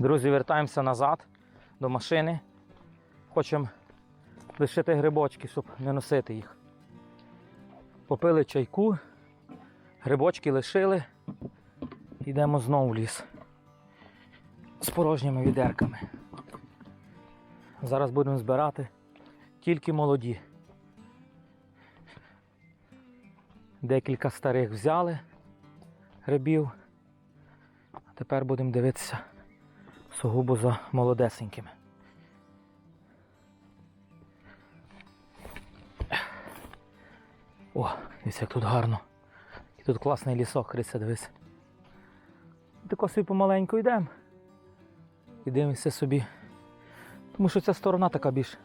Друзі, вертаємося назад до машини. Хочемо лишити грибочки, щоб не носити їх. Попили чайку, грибочки лишили. Йдемо знову в ліс. З порожніми відерками. Зараз будемо збирати тільки молоді. Декілька старих взяли грибів. А тепер будемо дивитися сугубо за молодесенькими. О, дивіться, як тут гарно. І тут класний лісок, Христя, дивись. Тако собі помаленьку йдемо. І дивимося собі. Тому що ця сторона така більш.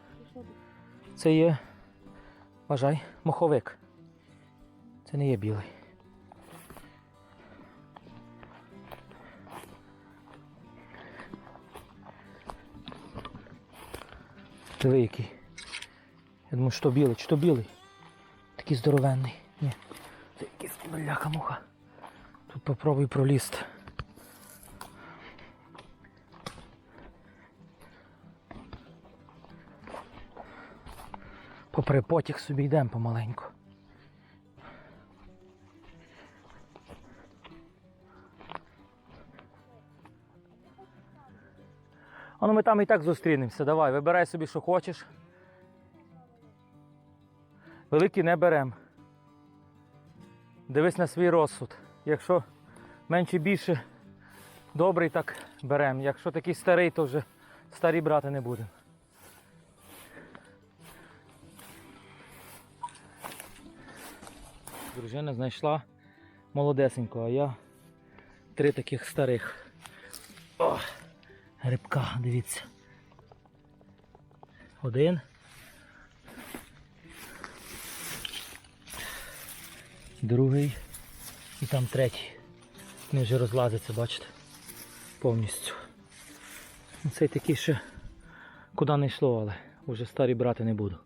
Це є, вважай, моховик. Це не є білий. Диви який. Я думаю, що білий, чи то білий. Такий здоровенний. Ні. Це якийсь бляха муха. Тут попробуй пролізти. Попри потяг собі йдемо помаленьку. А ну ми там і так зустрінемося. Давай, вибирай собі, що хочеш. Великі не беремо. Дивись на свій розсуд. Якщо менше більше добрий, так беремо. Якщо такий старий, то вже старі брати не будемо. Дружина знайшла молодесенького, а я три таких старих. О, грибка, дивіться. Один. Другий і там третій. Вони вже розлазяться, бачите? Повністю. Цей такий ще куди не йшло, але вже старі брати не буду.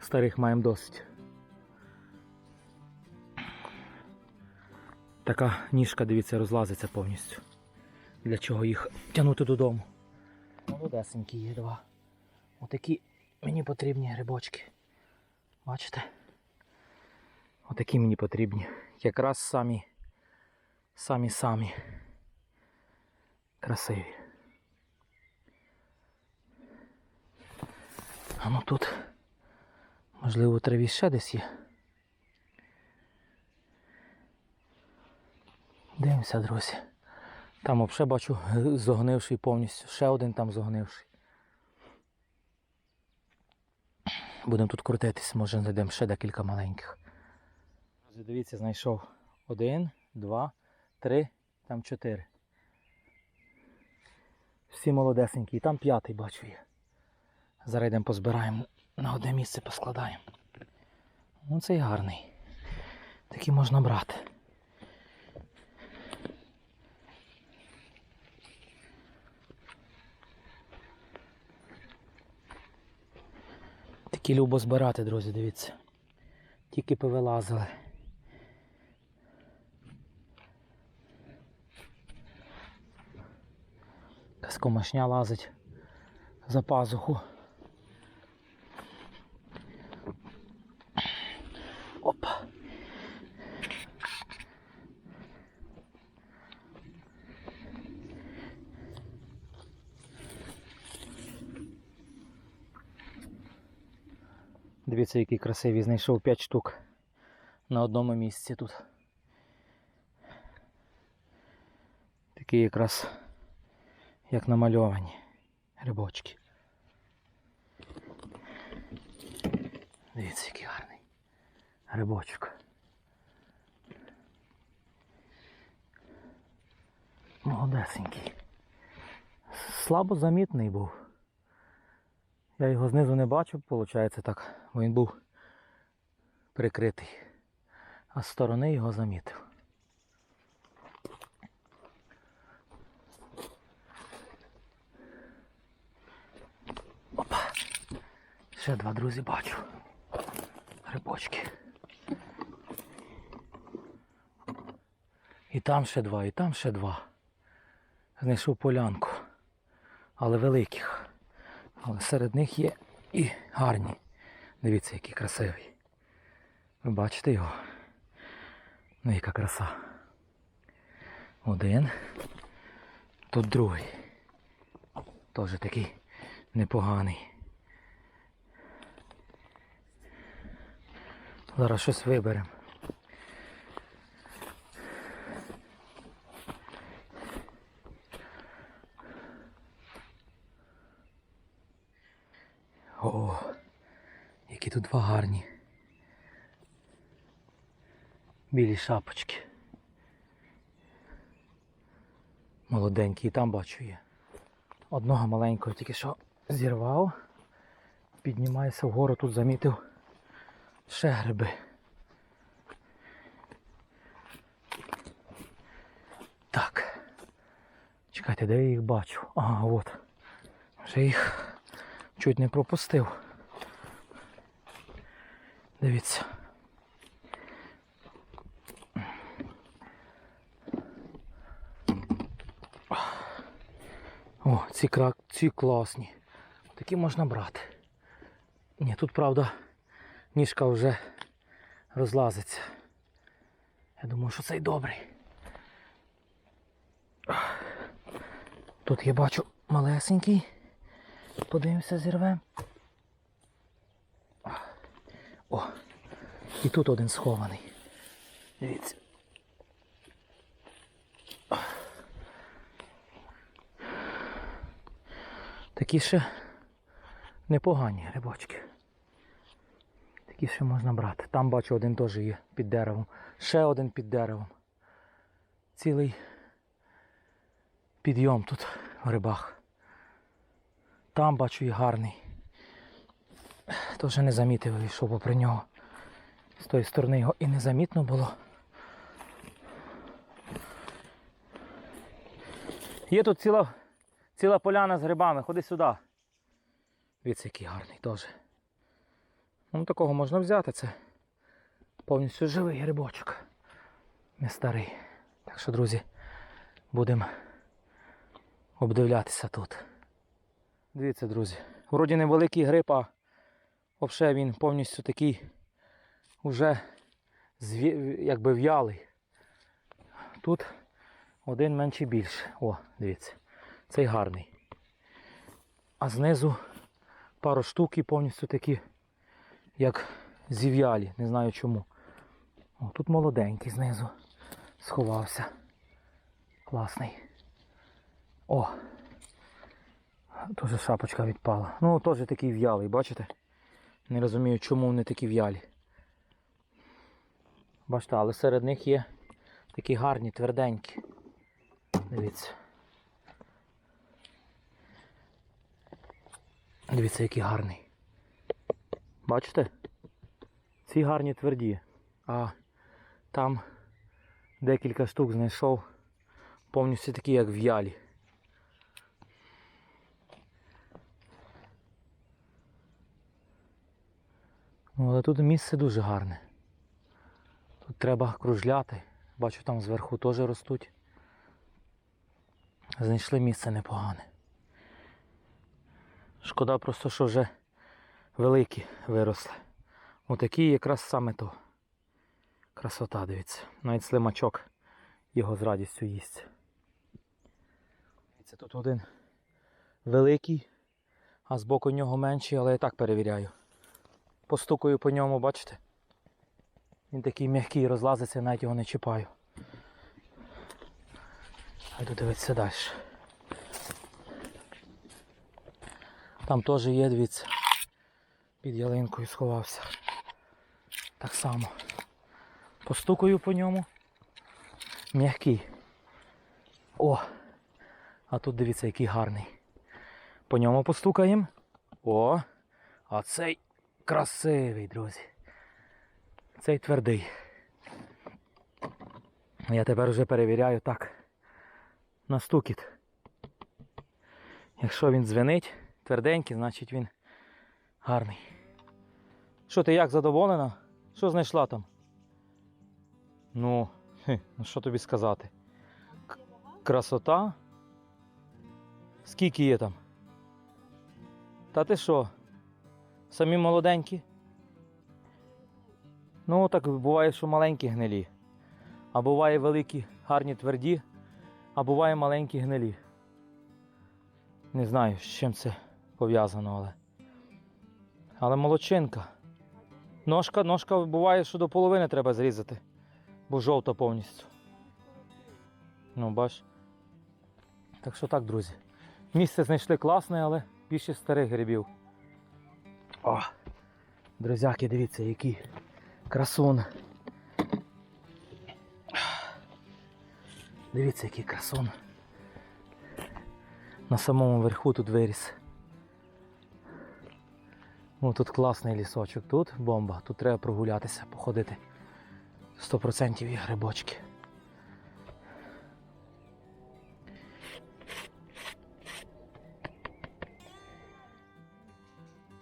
Старих маємо досить. Така ніжка, дивіться, розлазиться повністю. Для чого їх тягнути додому. Молодесенькі є два. Отакі мені потрібні грибочки. Бачите? Отакі мені потрібні. Якраз самі самі самі красиві. А ну тут, можливо, траві ще десь є. Дивимося, друзі. Там взагалі бачу зогнивший повністю. Ще один там зогнивший. Будемо тут крутитись, може знайдемо ще декілька маленьких. Дивіться, знайшов один, два, три, там чотири. Всі молодесенькі. І там п'ятий бачу є. Зараз йдемо позбираємо на одне місце поскладаємо. Ну цей гарний. Такий можна брати. Такі любо збирати, друзі, дивіться. Тільки повилазили. Якась лазить за пазуху. Опа. Дивіться, який красивий, знайшов 5 штук на одному місці тут. Такі якраз як намальовані грибочки. Дивіться, який гарний грибочок. Молодесенький. Слабо замітний був. Я його знизу не бачив, виходить так, бо він був прикритий. А з сторони його замітив. Опа. Ще два друзі бачу. Грибочки. І там ще два, і там ще два. Знайшов полянку. але великих. Але серед них є і гарні. Дивіться, який красивий. Ви бачите його? Ну, яка краса. Один. Тут другий. Теж такий непоганий. Зараз щось виберемо. О, які тут два гарні. Білі шапочки. Молоденький, і там бачу є. Одного маленького тільки що зірвав. Піднімаюся вгору, тут замітив ще гриби. Так. Чекайте, де я їх бачу? Ага, от. Вже їх чуть не пропустив. Дивіться. О, ці, кра... ці класні. Такі можна брати. Ні, тут правда ніжка вже розлазиться. Я думаю, що цей добрий. Тут я бачу малесенький. Подивимося, зірвем. О, і тут один схований. Дивіться. Такі ще непогані грибочки. Такі ще можна брати. Там бачу один теж є під деревом. Ще один під деревом. Цілий підйом тут в грибах. Там бачу і гарний. Теж не замітив, йшов попри нього. З тої сторони його і незамітно було. Є тут ціла, ціла поляна з грибами, ходи сюди. Дивіться, який гарний теж. Ну, такого можна взяти, це повністю живий грибочок. Не старий. Так що, друзі, будемо обдивлятися тут. Дивіться, друзі. Вроді невеликий гриб, а взагалі він повністю такий уже якби в'ялий. Тут один менше більше. О, дивіться. Цей гарний. А знизу пару штук і повністю такі, як зів'ялі, не знаю чому. О, тут молоденький знизу сховався. Класний. О! Теж шапочка відпала. Ну, теж такий в'ялий, бачите? Не розумію, чому вони такі в'ялі. Бачите, але серед них є такі гарні, тверденькі. Дивіться. Дивіться, який гарний. Бачите? Ці гарні тверді. А там декілька штук знайшов повністю такі, як в'ялі. Але тут місце дуже гарне. Тут треба кружляти. Бачу, там зверху теж ростуть. Знайшли місце непогане. Шкода просто, що вже великі виросли. Отакі якраз саме то. Красота, дивіться. Навіть слимачок його з радістю їсть. Дивіться, тут один великий, а збоку нього менший, але я так перевіряю. Постукаю по ньому, бачите? Він такий м'який, розлазиться, навіть його не чіпаю. Йду дивитися далі. Там теж є, дивіться. Під ялинкою сховався. Так само. Постукаю по ньому. М'який. О! А тут дивіться, який гарний. По ньому постукаємо. О! А цей красивий, друзі. Цей твердий. Я тепер вже перевіряю так. На стукіт. Якщо він дзвенить, тверденький, значить він гарний. Що ти як задоволена? Що знайшла там? Ну, ну що тобі сказати? К- красота. Скільки є там? Та ти що? Самі молоденькі? Ну, так буває, що маленькі гнилі. А буває великі, гарні тверді, а буває маленькі гнилі. Не знаю, з чим це пов'язано, але. Але молодчинка. Ножка, ножка буває, що до половини треба зрізати, бо жовта повністю. Ну, бач. Так що так, друзі. Місце знайшли класне, але більше старих грибів. О! Друзяки, дивіться, який красун. Дивіться, який красун. На самому верху тут виріс. Ну, тут класний лісочок, тут бомба, тут треба прогулятися, походити. 100% є грибочки.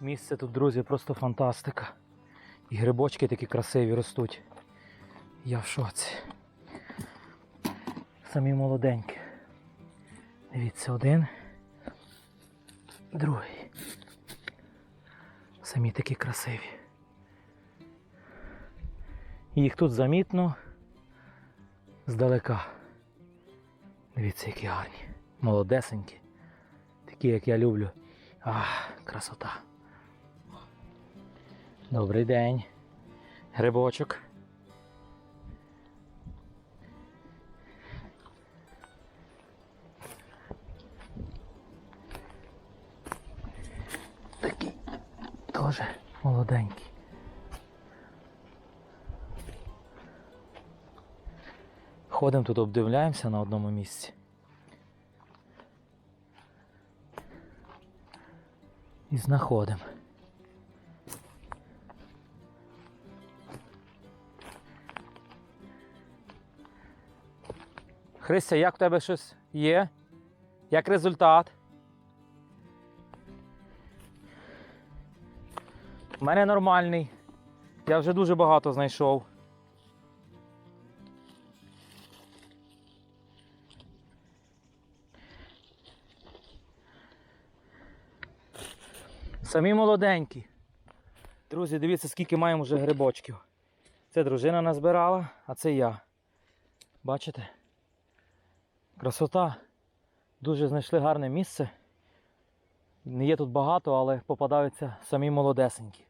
Місце тут, друзі, просто фантастика. І грибочки такі красиві ростуть. Я в шоці. Самі молоденькі. Дивіться, один. Другий. Самі такі красиві. Їх тут замітно здалека. Дивіться, які гарні. Молодесенькі. Такі, як я люблю. Ах, красота. Добрий день. Грибочок. Такий теж молоденький. Ходимо тут, обдивляємося на одному місці. І знаходимо. Христя, як в тебе щось є? Як результат? У мене нормальний. Я вже дуже багато знайшов. Самі молоденькі. Друзі, дивіться, скільки маємо вже грибочків. Це дружина назбирала, а це я. Бачите? Красота. Дуже знайшли гарне місце. Не є тут багато, але попадаються самі молодесенькі.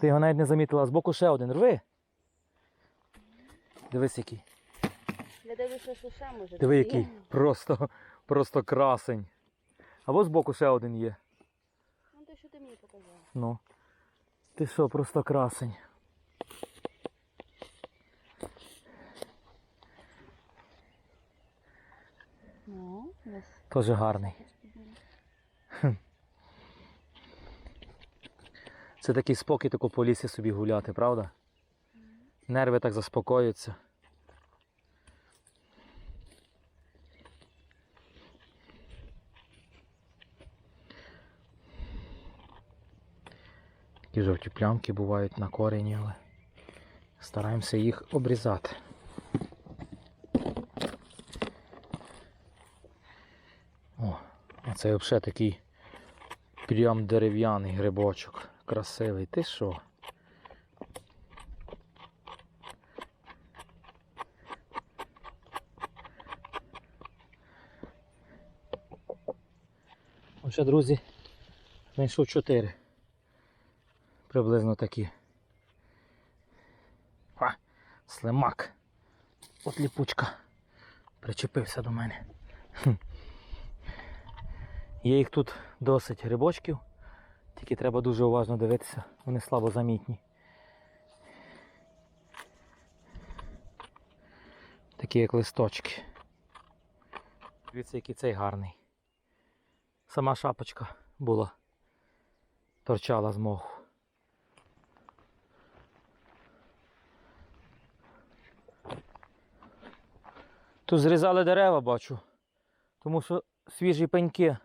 Ти його навіть не замітила. Збоку ще один. Рви. Дивись який. Я дивлюся, що ще може. Диви який. Просто, просто красень. Або збоку ще один є. Ну, те, що ти мені показав. Ну. Ти що, просто красень. Теж гарний. Це такий спокій тако по лісі собі гуляти, правда? Нерви так заспокоюються. Такі жовті плямки бувають на корені, але стараємося їх обрізати. О, а це взагалі такий прям дерев'яний грибочок. Красивий. Ти що? Отже, друзі, знайшов чотири. Приблизно такі. А, слимак. От ліпучка. Причепився до мене. Є їх тут досить грибочків, тільки треба дуже уважно дивитися, вони слабо замітні. Такі як листочки. Дивіться, який цей гарний. Сама шапочка була, торчала з моху. Тут зрізали дерева, бачу, тому що свіжі пеньки.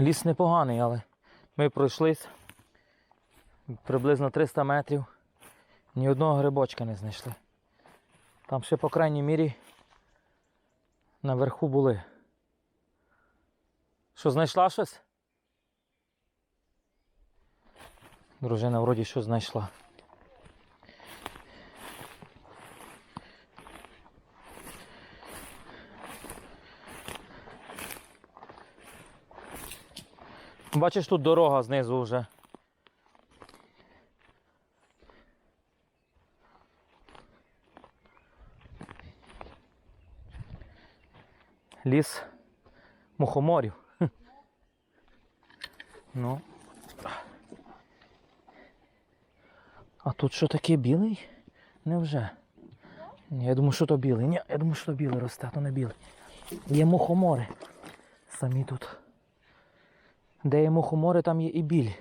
Ліс непоганий, але ми пройшлись приблизно 300 метрів. Ні одного грибочка не знайшли. Там ще, по крайній мірі, наверху були. Що, знайшла щось? Дружина вроді що знайшла. Бачиш, тут дорога знизу вже. Ліс мухоморів. Ну. А тут що таке білий? Невже? Ні, я думаю, що то білий. Ні, я думаю, що то білий росте, а то не білий. Є мухомори. Самі тут. Де є мухомори, там є і білі.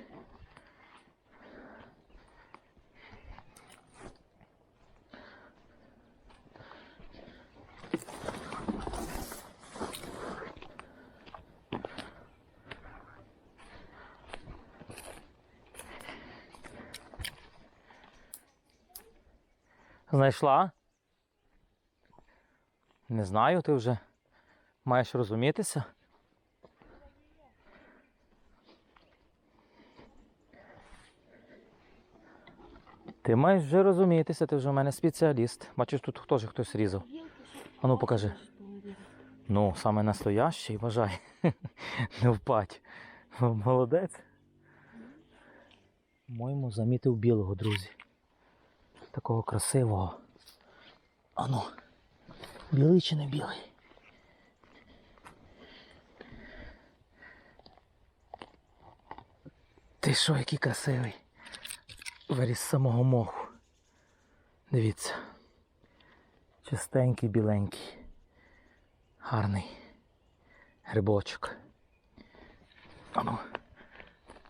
Знайшла? Не знаю, ти вже маєш розумітися. Ти маєш вже розумітися, ти вже в мене спеціаліст. Бачиш, тут теж хтось різав. А ну покажи. Ну, саме настоящий, вважай. Не впадь. Молодець. По-моєму, замітив білого, друзі. Такого красивого. Ану, білий чи не білий? Ти що, який красивий? Виріс самого моху. Дивіться. Чистенький, біленький. Гарний грибочок. Ану,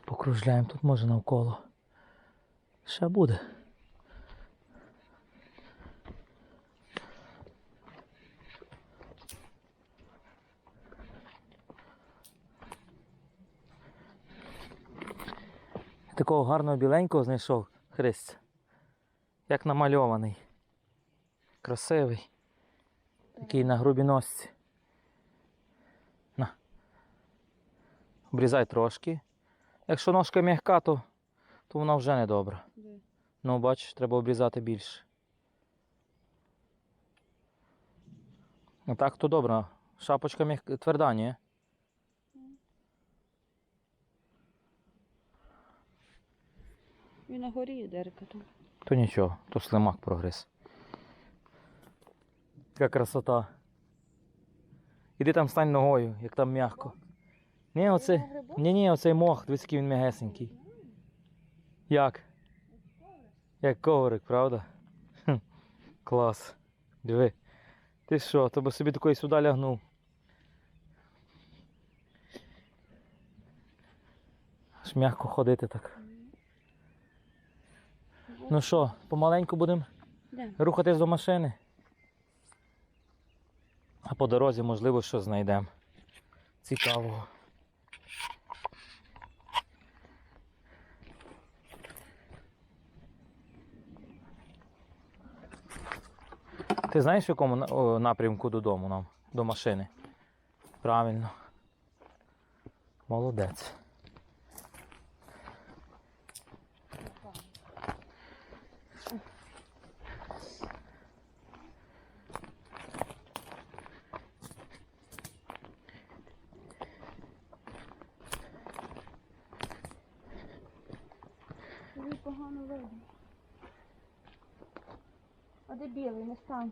покружляємо тут може навколо. Ще буде. Такого гарного біленького знайшов Христ. Як намальований. Красивий. Такий на грубій носці. На. Обрізай трошки. Якщо ножка м'яка, то, то вона вже не добра. Ну, бачиш, треба обрізати більше. Ну так то добре. Шапочка м'яка тверда, ні? Він на горі дерка там. То нічого, то слимак прогрес. Яка красота. Іди там стань ногою, як там м'яко. Ні, оце. Ні, ні, оцей мох, дивись, який він м'ягесенький. Як? Як коврик, правда? Хм, клас. Диви. Ти що, то би собі такої сюди лягнув. Аж м'яко ходити так. Ну що, помаленьку будемо Де? рухатись до машини. А по дорозі, можливо, що знайдемо. Цікавого. Ти знаєш, в якому напрямку додому нам? До машини? Правильно. Молодець. Погано видно. А де білий, не стань.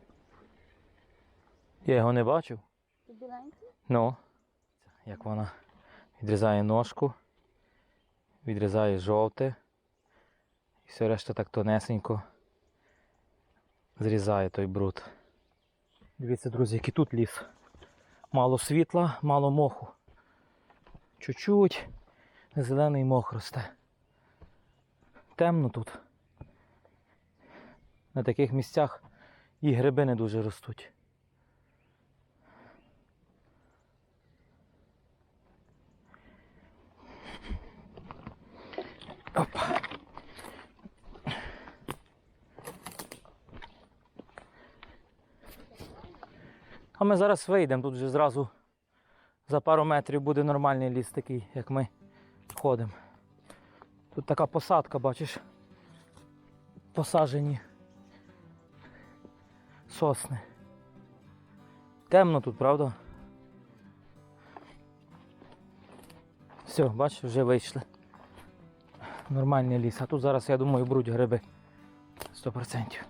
Я його не бачив. Ти біленький? Ну, як вона відрізає ножку, відрізає жовте, і все решта так тонесенько зрізає той бруд. Дивіться, друзі, який тут ліс. Мало світла, мало моху. Чуть-чуть зелений мох росте. Темно тут. На таких місцях і гриби не дуже ростуть. Опа. А ми зараз вийдемо, тут вже зразу за пару метрів буде нормальний ліс такий, як ми ходимо. Тут така посадка, бачиш. Посаджені сосни. Темно тут, правда? Все, бачиш, вже вийшли. Нормальний ліс. А тут зараз, я думаю, будуть гриби. 100%.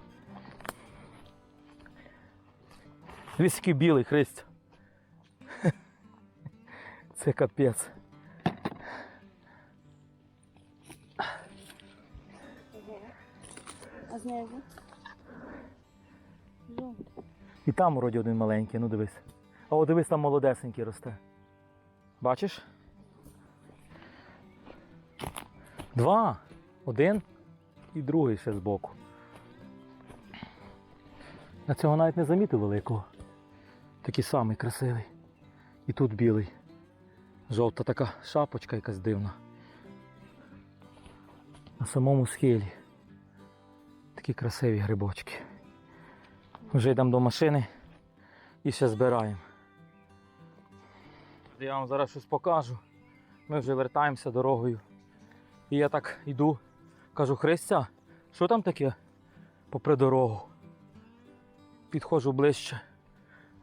Дивись, білий Христ. Це капець. А знизу? І там вроді один маленький, ну дивись. А о, дивись, там молодесенький росте. Бачиш? Два. Один і другий ще збоку. Я цього навіть не замітив великого. Такий самий красивий. І тут білий. Жовта така шапочка якась дивна. На самому схилі. Такі красиві грибочки. Вже йдемо до машини і ще збираємо. Я вам зараз щось покажу. Ми вже вертаємося дорогою. І я так йду, кажу, Христя, що там таке попри дорогу? Підходжу ближче,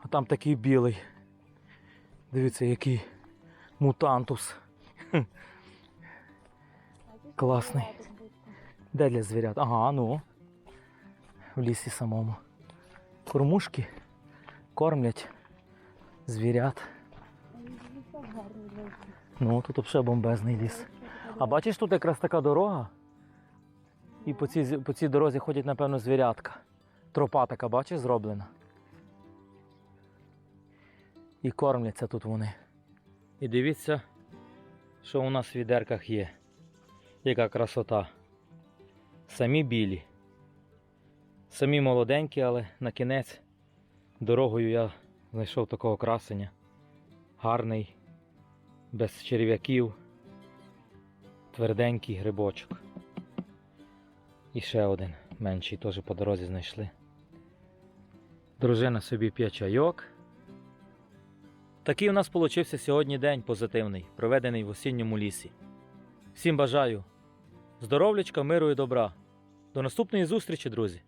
а там такий білий. Дивіться, який мутантус. Класний. Де для звірят? Ага, ну. В лісі самому. Кормушки кормлять звірят. Ну, тут взагалі бомбезний ліс. А бачиш, тут якраз така дорога. І по цій, по цій дорозі ходять, напевно, звірятка. Тропа така, бачиш, зроблена. І кормляться тут вони. І дивіться, що у нас в відерках є. Яка красота. Самі білі. Самі молоденькі, але на кінець дорогою я знайшов такого красення. Гарний, без черв'яків, тверденький грибочок. І ще один менший теж по дорозі знайшли. Дружина собі п'є чайок. Такий у нас получився сьогодні день позитивний, проведений в осінньому лісі. Всім бажаю здоров'ячка, миру і добра. До наступної зустрічі, друзі!